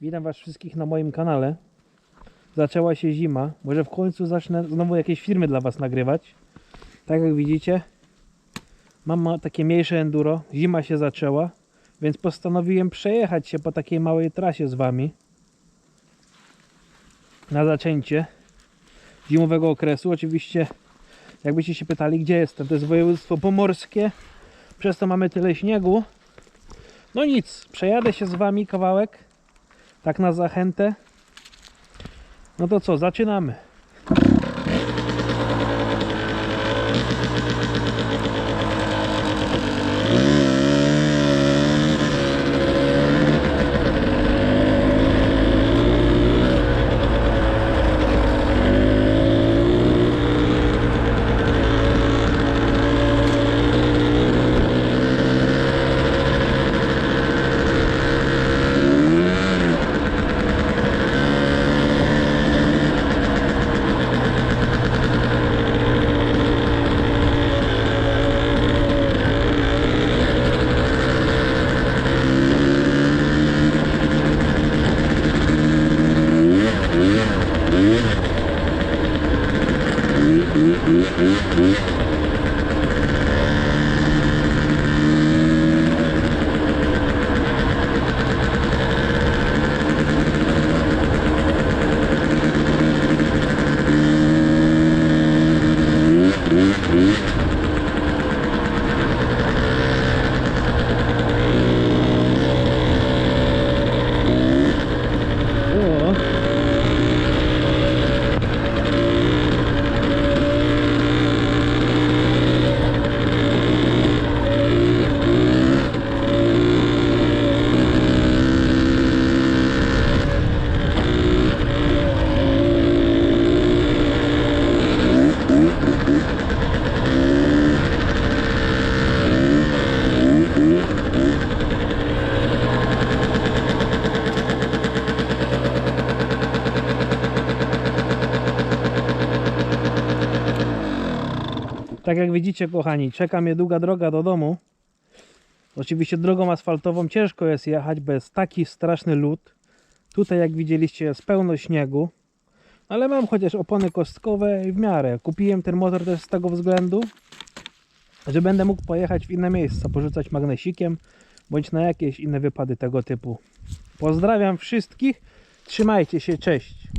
Witam Was wszystkich na moim kanale. Zaczęła się zima. Może w końcu zacznę znowu jakieś filmy dla Was nagrywać. Tak jak widzicie, mam ma- takie mniejsze enduro. Zima się zaczęła, więc postanowiłem przejechać się po takiej małej trasie z Wami. Na zaczęcie zimowego okresu. Oczywiście, jakbyście się pytali, gdzie jestem, to jest województwo pomorskie. Przez to mamy tyle śniegu. No nic, przejadę się z Wami kawałek. Tak na zachętę. No to co, zaczynamy. Mm-hmm. Tak jak widzicie, kochani, czeka mnie długa droga do domu. Oczywiście drogą asfaltową ciężko jest jechać, jest taki straszny lód. Tutaj, jak widzieliście, jest pełno śniegu. Ale mam chociaż opony kostkowe i w miarę. Kupiłem ten motor też z tego względu, że będę mógł pojechać w inne miejsca, porzucać magnesikiem, bądź na jakieś inne wypady tego typu. Pozdrawiam wszystkich. Trzymajcie się, cześć.